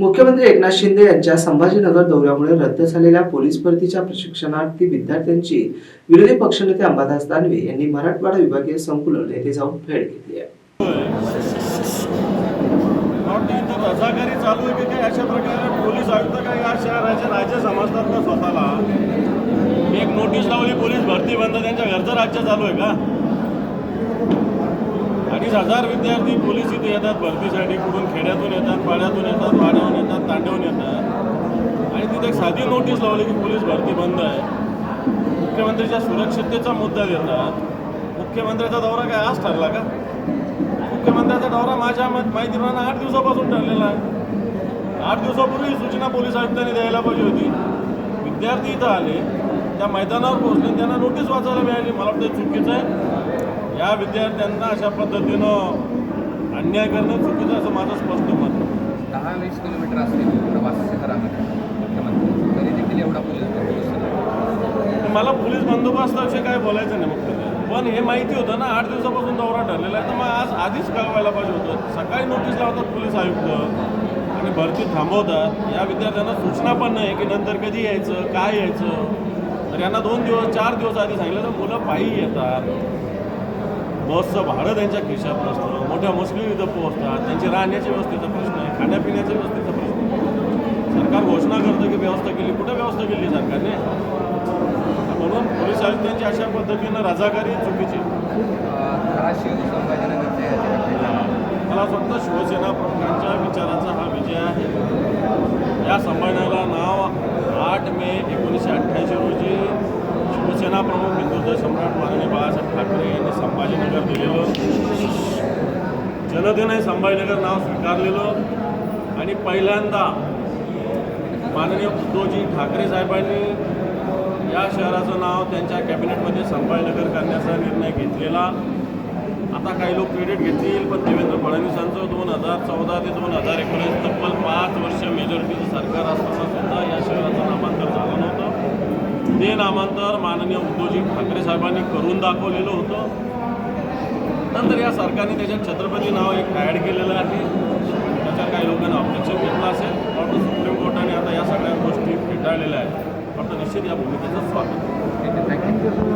मुख्यमंत्री एकनाथ शिंदे यांच्या संभाजीनगर दौऱ्यामुळे रद्द झालेल्या पोलीस भरतीच्या प्रशिक्षणार्थी विद्यार्थ्यांची विरोधी पक्षनेते अंबादास दानवे यांनी मराठवाडा विभागीय संकुलन येथे जाऊन भेट घेतली आहे. चालू आहे की अशा प्रकारे पोलीस आयुक्त या शहराचे राज्य समजतात का स्वतःला? एक नोटीस लावली पोलीस भरती बंद त्यांच्या घरचं राज्य चालू आहे का? अडीच हजार विद्यार्थी पोलीस इथे येतात भरतीसाठी कुठून खेड्यातून येतात पाड्यातून येतात तांडवून येतात. आणि तिथे एक साधी नोटीस लावली की पोलीस भरती बंद आहे. मुख्यमंत्रीच्या सुरक्षिततेचा मुद्दा देतात मुख्यमंत्र्याचा दौरा काय आज ठरला का? मुख्यमंत्र्याचा दौरा माझ्या मत- माहितीप्रमाणे आठ दिवसापासून ठरलेला आहे. आठ दिवसापूर्वी सूचना पोलीस आयुक्तांनी द्यायला पाहिजे होती. विद्यार्थी इथं आले त्या मैदानावर पोहोचले त्यांना नोटीस वाचायला मिळाली. मला वाटतं चुकीचं आहे. या विद्यार्थ्यांना अशा पद्धतीनं अन्याय करणं चुकीचं असं माझं स्पष्ट मत मला पोलीस बंदोबस्ताविषयी काय बोलायचं नाही मग पण हे माहिती होतं ना आठ दिवसापासून दौरा ठरलेला आहे. तर मग आज आधीच कळवायला पाहिजे होतं. सकाळी नोटीस लावतात पोलीस आयुक्त आणि भरती थांबवतात. या विद्यार्थ्यांना सूचना पण नाही की नंतर कधी यायचं काय यायचं. तर यांना दोन दिवस चार दिवस आधी सांगितलं तर मुलं पायी येतात. बसचं भाडं त्यांच्या खिशात नसतं मोठ्या मुश्किली इथं पोहोचतात. त्यांची राहण्याच्या व्यवस्थेचा प्रश्न आहे खाण्यापिण्याच्या व्यवस्थेचा प्रश्न सरकार घोषणा करतं की व्यवस्था केली. कुठं व्यवस्था केली सरकारने? म्हणून पोलीस आयुक्तांची अशा पद्धतीनं रजाकारी चुकीची. मला फक्त शिवसेना प्रमुखांच्या विचाराचा हा विजय आहे. या संमेलनाला नाव आठ मे एकोणीसशे अठ्ठ्याऐंशी रोजी शिवसेना प्रमुख हिंदुत्व सम्राट माननीय बाळासाहेब ठाकरे यांनी संभाजीनगर दिलेलं. जनतेने संभाजीनगर नाव स्वीकारलेलं. आणि पहिल्यांदा माननीय उद्धवजी ठाकरे साहेबांनी या शहराचं नाव त्यांच्या कॅबिनेटमध्ये संभाजीनगर करण्याचा निर्णय घेतलेला. आता काही लोक क्रेडिट घेतील पण देवेंद्र फडणवीसांचं दोन हजार चौदा ते दोन हजार एकोणीस तब्बल पाच वर्ष मेजॉरिटीचं सरकार असताना सुद्धा या शहराचं नामांतर झालं नव्हतं. ते नामांतर माननीय उद्धवजी ठाकरे साहेबांनी करून दाखवलेलं होतं. नंतर या सरकारने त्याच्यात छत्रपती नाव एक ॲड केलेलं आहे. आता आहे. फक्त निश्चित या भूमिकेचं स्वागत.